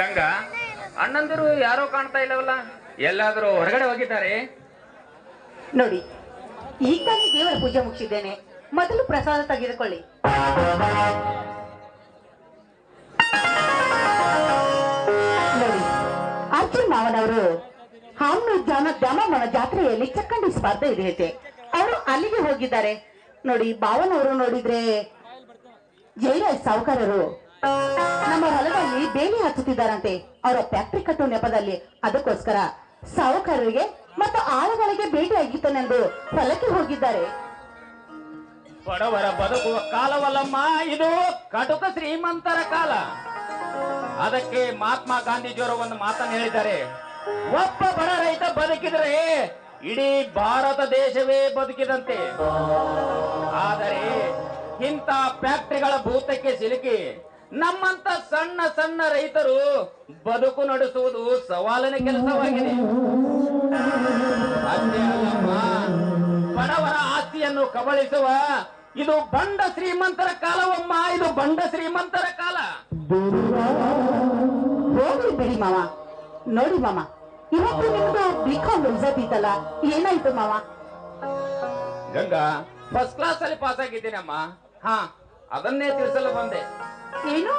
ಗಂಗಾ ಅಣ್ಣಂದರು ಯಾರೋ ಕಾಣ್ತಾ ಇಲ್ಲವಲ್ಲ? ಎಲ್ಲಾದ್ರೂ ಹೊರಗಡೆ ಹೋಗಿದ್ದಾರೆ? ನೋಡಿ, ಈಗ ದೇವರ ಪೂಜೆ ಮುಗಿಸಿದ್ದೇನೆ. ಮೊದಲು ಪ್ರಸಾದ ತೆಗೆದುಕೊಳ್ಳಿ. ನೋಡಿ, ಅರ್ಜುನ್ ಮಾವನವರು ಹಾಮ್ನು ಜಾನ ದ್ಯಾಮಮ್ಮನ ಜಾತ್ರೆಯಲ್ಲಿ ಚಕ್ಕಂಡಿ ಸ್ಪರ್ಧೆ ಇದೆಯಂತೆ. ಅವರು ಅಲ್ಲಿಗೆ ಹೋಗಿದ್ದಾರೆ. ನೋಡಿ ಬಾವನವರು ನೋಡಿದ್ರೆ ಜೈಲ ಸಾವುಕಾರರು. ನಮ್ಮ ಹೊಲದಲ್ಲಿ ಬೇಲಿ ಹಚ್ಚುತ್ತಿದ್ದಾರಂತೆ ಅವರ ಫ್ಯಾಕ್ಟ್ರಿ ಕಟ್ಟು ನೆಪದಲ್ಲಿ. ಅದಕ್ಕೋಸ್ಕರ ಸಾವುಕಾರರಿಗೆ ಮತ್ತು ಆಳುಗಳಿಗೆ ಭೇಟಿಯಾಗಿತ್ತನೆಂದು ಹೊಲಕ್ಕೆ ಹೋಗಿದ್ದಾರೆ. ಬಡವರ ಬದುಕುವ ಕಾಲವಲ್ಲಮ್ಮ, ಇದು ಕಟುಕ ಶ್ರೀಮಂತರ ಕಾಲ. ಅದಕ್ಕೆ ಮಹಾತ್ಮ ಗಾಂಧೀಜಿಯವರು ಒಂದು ಮಾತನ್ನು ಹೇಳಿದ್ದಾರೆ. ಒಬ್ಬ ಬಡ ರೈತ ಬದುಕಿದ್ರೆ ಇಡೀ ಭಾರತ ದೇಶವೇ ಬದುಕಿದಂತೆ. ಆದರೆ ಇಂಥ ಫ್ಯಾಕ್ಟರಿಗಳ ಭೂತಕ್ಕೆ ಸಿಲುಕಿ ನಮ್ಮಂತ ಸಣ್ಣ ಸಣ್ಣ ರೈತರು ಬದುಕು ನಡೆಸುವುದು ಸವಾಲಿನ ಕೆಲಸವಾಗಿದೆ. ಬಡವರ ಆಸ್ತಿಯನ್ನು ಕಬಳಿಸುವ ಇದು ಬಂಡ ಶ್ರೀಮಂತರ ಕಾಲವಮ್ಮ ಇದು ಬಂಡ ಶ್ರೀಮಂತರ ಕಾಲ. ಹೋಗ್ಲಿ ಬಿಡಿ ಮಾವ. ನೋಡಿ ಮಾಮ ಇವತ್ತು ನಿಮ್ದು ಬಿಕಾಮ್ ರಿಸಲ್ಟ್ ಇತ್ತಲ್ಲ ಏನಾಯ್ತು ಮಾವ? ಗಂಗಾ ಫಸ್ಟ್ ಕ್ಲಾಸ್ ಅಲ್ಲಿ ಪಾಸ್ ಆಗಿದ್ದೀನಮ್ಮ. ಹಾ ಅದನ್ನೇ ತಿಳಿಸಲು ಬಂದೆ. ಏನು?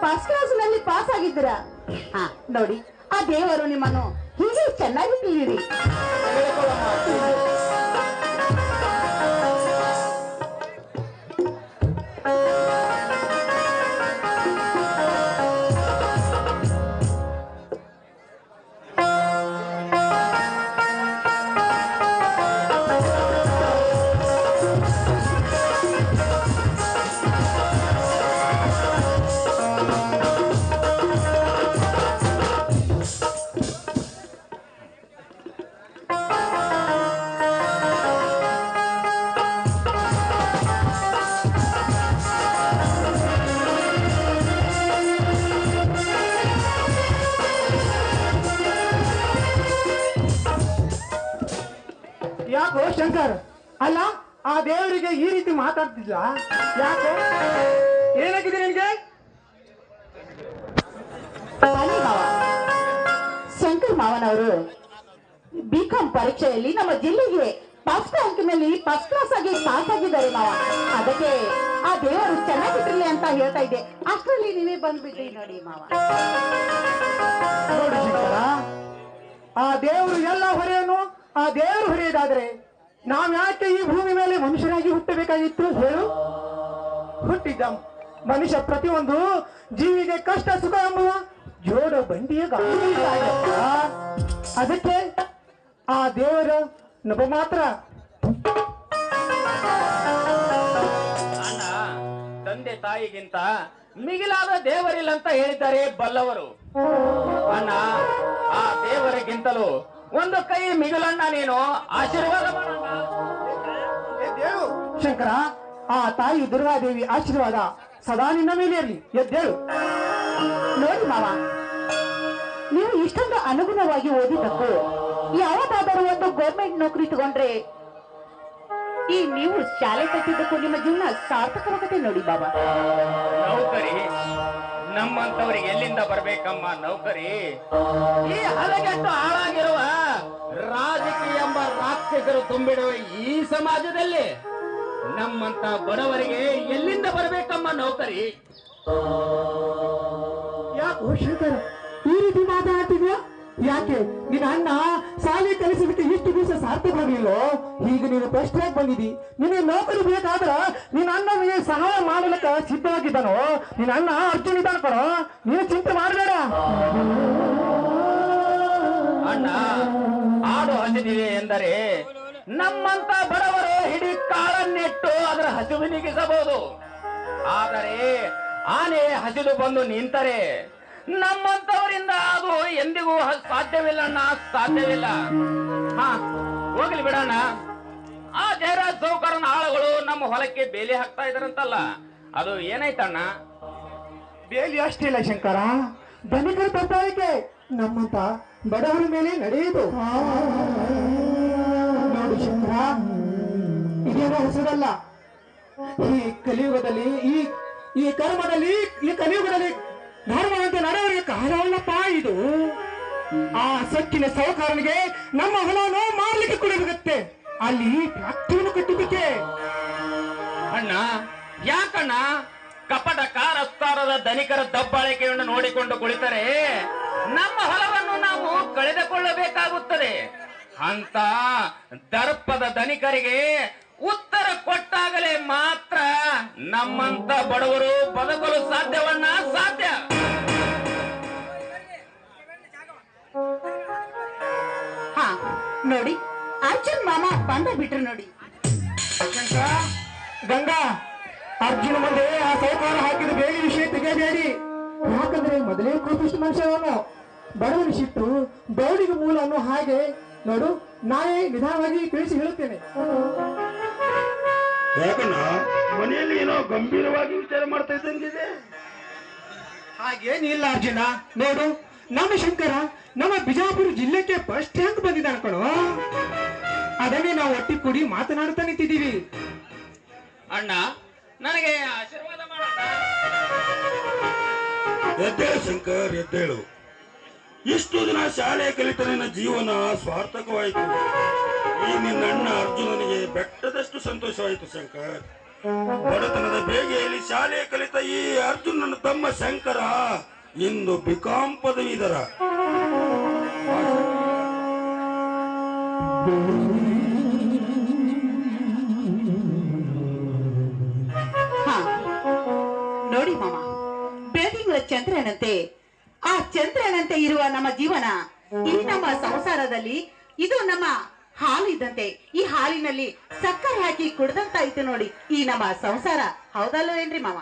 ಫಸ್ಟ್ ಕ್ಲಾಸ್ನಲ್ಲಿ ಪಾಸ್ ಆಗಿದ್ದೀರಾ? ಹಾ. ನೋಡಿ ಆ ದೇವರು ನಿಮ್ಮನ್ನು ಹೀಗೆ ಚೆನ್ನಾಗಿ ತಿಳಿಯಿರಿ. ಯಾಕೋ ಶಂಕರ್? ಅಲ್ಲ ಆ ದೇವರಿಗೆ ಈ ರೀತಿ ಮಾತಾಡ್ತಿದ್ಲ? ಯಾಕೋ? ಏನಾಗಿದೆ ನಿನ್ಗೆ? ಶಂಕರ್ ಮಾವನವರು ಬಿಕಾಂ ಪರೀಕ್ಷೆಯಲ್ಲಿ ನಮ್ಮ ಜಿಲ್ಲೆಗೆ ಫಸ್ಟ್ ಅಂಕಿನಲ್ಲಿ ಫಸ್ಟ್ ಕ್ಲಾಸ್ ಆಗಿ ಪಾಸ್ ಆಗಿದ್ದಾರೆ ಮಾವ. ಅದಕ್ಕೆ ಆ ದೇವರು ಚೆನ್ನಾಗಿದ್ರಲ್ಲಿ ಅಂತ ಹೇಳ್ತಾ ಇದ್ದೆ. ಅಷ್ಟರಲ್ಲಿ ನೀವೇ ಬಂದ್ಬಿಟ್ರಿ ನೋಡಿ ಮಾವ. ಆ ದೇವರು ಎಲ್ಲ ಹೊರೆಯನ್ನು ಆ ದೇವರು ಹೊರೆಯೋದಾದ್ರೆ ನಾವ್ಯಾಕೆ ಈ ಭೂಮಿ ಮೇಲೆ ಮನುಷ್ಯರಾಗಿ ಹುಟ್ಟಬೇಕಾಗಿತ್ತು? ಹೇಳು. ಹುಟ್ಟಿದ್ದ. ಮನುಷ್ಯ ಪ್ರತಿಯೊಂದು ಜೀವಿಗೆ ಕಷ್ಟ, ಸುಖ ಎಂಬುವ ಜೋಡ ಬಂಡಿಯ ಅದಕ್ಕೆ ಆ ದೇವರ ನಬ ಮಾತ್ರ. ತಂದೆ ತಾಯಿಗಿಂತ ಮಿಗಿಲಾದ ದೇವರಿಲ್ಲ ಅಂತ ಹೇಳಿದ್ದಾರೆ ಬಲ್ಲವರು. ಅಣ್ಣ, ಆ ದೇವರಿಗಿಂತಲೂ ಒಂದು ಕೈ ಮಿಗಿಲಣ್ಣ ನೀನು. ಆಶೀರ್ವಾದ ಶಂಕರ ಆ ತಾಯಿ ದುರ್ಗಾದೇವಿ ಆಶೀರ್ವಾದ ಸದಾ ನಿನ್ನ ಮೇಲೆ ಇರಲಿ. ಎದ್ದೇಳು ನೋಡಿ ಮಾವ ನೀವು ಇಷ್ಟೊಂದು ಅನುಗುಣವಾಗಿ ಓದಿದ್ದಕ್ಕೂ ಯಾವತ್ತಾದರೂ ಒಂದು ಗೌರ್ಮೆಂಟ್ ನೌಕರಿ ತಗೊಂಡ್ರೆ ಈ ನೀವು ಶಾಲೆ ಕಟ್ಟಿದ್ದಕ್ಕೂ ನಿಮ್ಮ ಜೀವನ ಸಾರ್ಥಕವಾಗತ್ತೆ ನೋಡಿ ಬಾಬಾ ನಮ್ಮಂತವರಿಗೆ ಎಲ್ಲಿಂದ ಬರ್ಬೇಕಮ್ಮ ನೌಕರಿ? ಈ ಹಲಗೆಟ್ಟು ಹಾಳಾಗಿರುವ ರಾಜಕೀಯ ಎಂಬ ರಾಕ್ಷಸರು ತುಂಬಿಡುವ ಈ ಸಮಾಜದಲ್ಲಿ ನಮ್ಮಂತ ಬಡವರಿಗೆ ಎಲ್ಲಿಂದ ಬರ್ಬೇಕಮ್ಮ ನೌಕರಿ? ಯಾಕೆ ಈ ರೀತಿ ಮಾತಾಡ್ತಿದ್ಯಾ? ಯಾಕೆ? ನಿನ್ನ ಅಣ್ಣ ಸಾಲಿ ಕಲಿಸಲಿಕ್ಕೆ ದಿವಸ ಸಾರ್ಥಕವಾಗಿಲ್ಲೋ? ಈಗ ನೀನು ಪ್ರಶ್ನೆ ಬಂದಿದಿ ನಿನಗೆ ನೌಕರಿ ಬೇಕಾದ್ರ ನಿನ್ನ ಅಣ್ಣನಿಗೆ ಸಹಾಯ ಮಾಡಲಿಕ್ಕೆ ಸಿದ್ಧವಾಗಿದ್ದಾನೋ? ನಿನ್ನ ಅಣ್ಣ ಅರ್ಜುನ್ ಇದ್ದಾನ? ಕಣೋ ನೀನು ಚಿಂತೆ ಮಾಡಬೇಡ. ಅಣ್ಣ ಆಡು ಹಸಿದಿವೆ ಎಂದರೆ ನಮ್ಮಂತ ಬಡವರು ಹಿಡಿ ಕಾಳನ್ನೆಟ್ಟು ಅದರ ಹಸಿವು ನೀಗಿಸಬಹುದು ಆದರೆ ಆನೆ ಹಸಿದು ಬಂದು ನಿಂತರೆ ನಮ್ಮಂತವರಿಂದ ಅದು ಎಂದಿಗೂ ಸಾಧ್ಯವಿಲ್ಲ ಅಣ್ಣ ಸಾಧ್ಯವಿಲ್ಲ. ಹಾ, ಹೋಗ್ಲಿ ಬಿಡಣ್ಣ. ಆ ಜಯರಾಜ್ ಸೌಕರನ ಆಳುಗಳು ನಮ್ಮ ಹೊಲಕ್ಕೆ ಬೇಲಿ ಹಾಕ್ತಾ ಇದಾರಂತಲ್ಲ ಅದು ಏನಾಯ್ತಣ್ಣ? ಬೇಲಿ ಅಷ್ಟಿಲ್ಲ ಶಂಕರ. ಧನಿಕರ ದಬ್ಬಾಳಿಕೆ ನಮ್ಮಂತ ಬಡವರ ಮೇಲೆ ನಡೆಯುವುದು. ನೋಡಿ ಶಂಕರ ಇದೇನೋ ಹೊಸದಲ್ಲ ಈ ಕಲಿಯುಗದಲ್ಲಿ, ಈ ಈ ಕರ್ಮದಲ್ಲಿ, ಈ ಕಲಿಯುಗದಲ್ಲಿ ಧರ್ಮವಂತ ನಡೆಯವರಿಗೆ ಕಾಲವಲ್ಲಪ್ಪ ಇದು ಆ ಸಕ್ಕಿನ ಸಹಕಾರನಿಗೆ ನಮ್ಮ ಹೊಲವನ್ನು ಮಾರ್ಲಿಕ್ಕೆ ಕೊಡಬೇಕತ್ತೆ ಅಲ್ಲಿ ಫ್ಯಾಕ್ಟರಿಯನ್ನು ಕಟ್ಟುದಕ್ಕೆ ಅಣ್ಣ, ಯಾಕಣ್ಣ? ಕಪಟ, ಕಾರಸ್ತಾರದ ಧನಿಕರ ದಬ್ಬಾಳಿಕೆಯನ್ನು ನೋಡಿಕೊಂಡು ಕುಳಿತರೆ ನಮ್ಮ ಹೊಲವನ್ನು ನಾವು ಕಳೆದುಕೊಳ್ಳಬೇಕಾಗುತ್ತದೆ. ಅಂತ ದರ್ಪದ ಧನಿಕರಿಗೆ ಉತ್ತರ ಕೊಟ್ಟಾಗಲೇ ಮಾತ್ರ ನಮ್ಮಂತ ಬಡವರು ಬದುಕಲು ಸಾಧ್ಯವನ್ನ ಸಾಧ್ಯ. ನೋಡಿ ಅರ್ಜುನ್ ಮಾಮ ಬಂದ ಬಿಟ್ರು ನೋಡಿ. ಗಂಗಾ ಅರ್ಜುನ ಮುಂದೆ ಆ ಸೌಕಾರ ಹಾಕಿದ ಬೇರೆ ವಿಷಯ ತೆಗೆಯಬೇಡಿ. ಯಾಕಂದ್ರೆ ಮೊದಲೇ ಕೂತಿಷ್ಟು ಮನುಷ್ಯವನು ಬಡವನ ಶಿಟ್ಟು ದೌಡಿಗೆ ಮೂಲ ಅನ್ನೋ ಹಾಗೆ ನೋಡು ನಾನೇ ನಿಧಾನವಾಗಿ ತಿಳಿಸಿ ಹೇಳುತ್ತೇನೆ. ಯಾಕಣ್ಣ ಮನೆಯಲ್ಲಿ ಏನೋ ಗಂಭೀರವಾಗಿ ವಿಚಾರ ಮಾಡ್ತಾ ಇದ್ದಂಗಿದೆ? ಹಾಗೇನಿಲ್ಲ ಅರ್ಜುನ ನೋಡು ನಮ್ಮ ಶಂಕರ ನಮ್ಮ ಬಿಜಾಪುರ ಜಿಲ್ಲೆಗೆ ಫಸ್ಟ್ ರ್ಯಾಂಕ್ ಬಂದಿದ್ದ ಕಣೋ. ಅದನ್ನೇ ನಾವು ಒಟ್ಟಿ ಕೂಡಿ ಮಾತನಾಡ್ತಾ ನಿಂತಿದ್ದೀವಿ. ಅಣ್ಣ ನನಗೆ ಆಶೀರ್ವಾದ ಎದ್ದೇಳು ಶಂಕರ್ ಎದ್ದೇಳು. ಇಷ್ಟು ದಿನ ಶಾಲೆ ಕಲಿತ ನಿನ್ನ ಜೀವನ ಸ್ವಾರ್ಥಕವಾಯಿತು. ಈ ನಿನ್ನ ಅಣ್ಣ ಅರ್ಜುನನಿಗೆ ಬೆಟ್ಟದಷ್ಟು ಸಂತೋಷವಾಯಿತು ಶಂಕರ್. ಬಡತನದ ಬೇಗೆಯಲ್ಲಿ ಶಾಲೆ ಕಲಿತ ಈ ಅರ್ಜುನನ ತಮ್ಮ ಶಂಕರ. ಇಂದು ಬಿಕಾಂ ಪದವೀಧರ ನೋಡಿ ಮಾಮ ಬೆಳದಿಂಗಳ ಚಂದ್ರನಂತೆ, ಆ ಚಂದ್ರನಂತೆ ಇರುವ ನಮ್ಮ ಜೀವನ, ಈ ನಮ್ಮ ಸಂಸಾರದಲ್ಲಿ, ಇದು ನಮ್ಮ ಹಾಲು ಇದ್ದಂತೆ ಈ ಹಾಲಿನಲ್ಲಿ ಸಕ್ಕರೆ ಹಾಕಿ ಕುಡ್ದಂತಾಯ್ತು ನೋಡಿ, ಈ ನಮ್ಮ ಸಂಸಾರ. ಹೌದಲ್ವೇನ್ರಿ ಮಾಮ?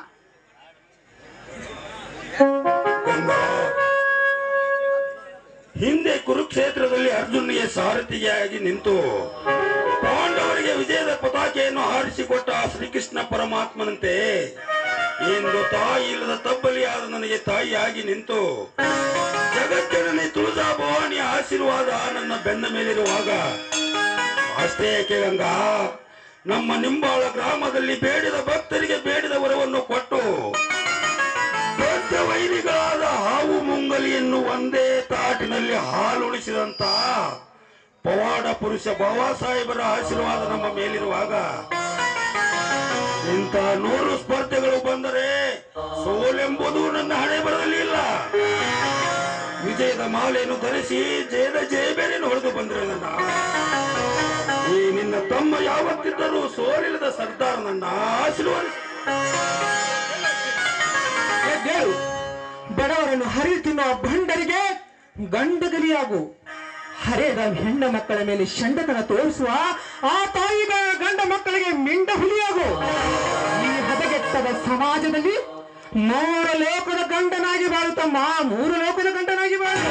ಹಿಂದೆ ಕುರುಕ್ಷೇತ್ರದಲ್ಲಿ ಅರ್ಜುನಿಗೆ ಸಾರಥಿಯಾಗಿ ನಿಂತು ಪಾಂಡವರಿಗೆ ವಿಜಯದ ಪತಾಕೆಯನ್ನು ಹಾರಿಸಿಕೊಟ್ಟ ಶ್ರೀಕೃಷ್ಣ ಪರಮಾತ್ಮನಂತೆ ಏನು ತಾಯಿ ಇಲ್ಲದ ತಬ್ಬಲಿಯಾದ ನನಗೆ ತಾಯಿಯಾಗಿ ನಿಂತು ಜಗಜ್ಜನನಿ ತುಳಜಾ ಭವಾನಿ ಆಶೀರ್ವಾದ ನನ್ನ ಬೆನ್ನ ಮೇಲಿರುವಾಗ, ಅಷ್ಟೇ ಏಕೆ ನಮ್ಮ ನಿಂಬಾಳ ಗ್ರಾಮದಲ್ಲಿ ಬೇಡಿದ ಭಕ್ತರಿಗೆ ಬೇಡಿದ ವರವನ್ನು ಕೊಟ್ಟು ವೈರಿಗಳಾದ ಹಾವು ಮುಂಗಲಿಯನ್ನು ಒಂದೇ ತಾಟಿನಲ್ಲಿ ಹಾಲುಳಿಸಿದಂತ ಪವಾಡ ಪುರುಷ ಬಾಬಾ ಸಾಹೇಬರ ಆಶೀರ್ವಾದ ನಮ್ಮ ಮೇಲಿರುವಾಗ ಇಂಥ ನೂರು ಸ್ಪರ್ಧೆಗಳು ಬಂದರೆ ಸೋಲೆಂಬುದು ನನ್ನ ಹಣೆ ಬರಲಿಲ್ಲ ವಿಜಯದ ಮಾಲೆಯನ್ನು ಧರಿಸಿ ಜಯದ ಜಯಬೇರೆಯನ್ನು ಹೊಡೆದು ಬಂದರೆ ನನ್ನ. ಈ ನಿನ್ನ ತಮ್ಮ ಯಾವತ್ತಿದ್ದರೂ ಸೋಲಿಲ್ಲದ ಸರ್ದಾರ್ ನನ್ನ ಆಶೀರ್ವಾದ. ಬಡವರನ್ನು ಹರಿ ತಿನ್ನುವ ಭಂಡರಿಗೆ ಗಂಡಗಲಿಯಾಗು ಹರೆಯದ ಹೆಣ್ಣ ಮಕ್ಕಳ ಮೇಲೆ ಶಂಡತನ ತೋರಿಸುವ ಆ ತಾಯಿಗ ಗಂಡ ಮಕ್ಕಳಿಗೆ ಮಿಂಡ ಹುಲಿಯಾಗು. ಈ ಹದಗೆಟ್ಟದ ಸಮಾಜದಲ್ಲಿ ಮೂರು ಲೋಕದ ಗಂಡನಾಗಿ ಬಾಳುತ್ತಮ್ಮ ಮೂರು ಲೋಕದ ಗಂಡನಾಗಿ ಬಾಳು.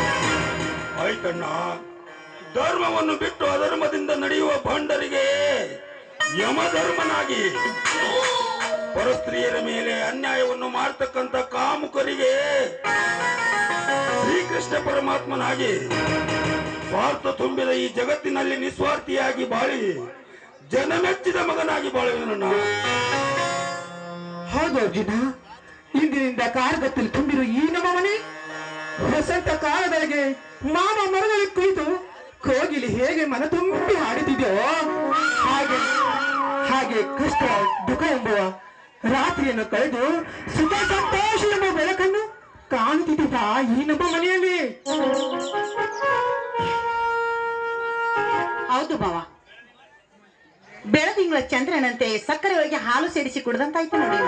ಆಯ್ತಣ್ಣ ಧರ್ಮವನ್ನು ಬಿಟ್ಟು ಅಧರ್ಮದಿಂದ ನಡೆಯುವ ಭಂಡರಿಗೆ ಯಮಧರ್ಮನಾಗಿ. ಪರಸ್ತ್ರೀಯರ ಮೇಲೆ ಅನ್ಯಾಯವನ್ನು ಮಾಡ್ತಕ್ಕಂಥ ಕಾಮುಕರಿಗೆ ಶ್ರೀಕೃಷ್ಣ ಪರಮಾತ್ಮನಾಗಿ ಸ್ವಾರ್ಥ ತುಂಬಿದ ಈ ಜಗತ್ತಿನಲ್ಲಿ ನಿಸ್ವಾರ್ಥಿಯಾಗಿ ಬಾಳಿ, ಜನಮೆಚ್ಚಿದ ಮಗನಾಗಿ ಬಾಳುವನು ಹೌದು ಅರ್ಜುನ, ಇಂದಿನಿಂದ ಕಾರ್ಗತ್ತಲ್ಲಿ ತುಂಬಿರುವ ಈ ನಮ್ಮ ಮನೆ ವಸಂತ ಕಾಲದೊಳಗೆ ಮಾಮ ಮರದಲ್ಲಿ ಕುಳಿತು ಕೋಗಿಲಿ ಹೇಗೆ ಮನ ತುಂಬಿ ಹಾಡುತ್ತಿದೆಯೋ ಹಾಗೆ ಹಾಗೆ ಕಷ್ಟ ದುಃಖ ಎಂಬುವ ರಾತ್ರಿಯನ್ನು ಕಳೆದು ಸುಖ ಸಂತೋಷ ಎಂಬ ಬೆಳಕನ್ನು ಕಾಣುತ್ತಿದ್ದ ಈ ನಮ್ಮ ಮನೆಯಲ್ಲಿ. ಹೌದು ಮಾವ ಬೆಳದಿಂಗಳ ಚಂದ್ರನಂತೆ ಸಕ್ಕರೆ ಒಳಗೆ ಹಾಲು ಸೇರಿಸಿ ಕುಡ್ದಂತಾಯ್ತು ನೋಡಿ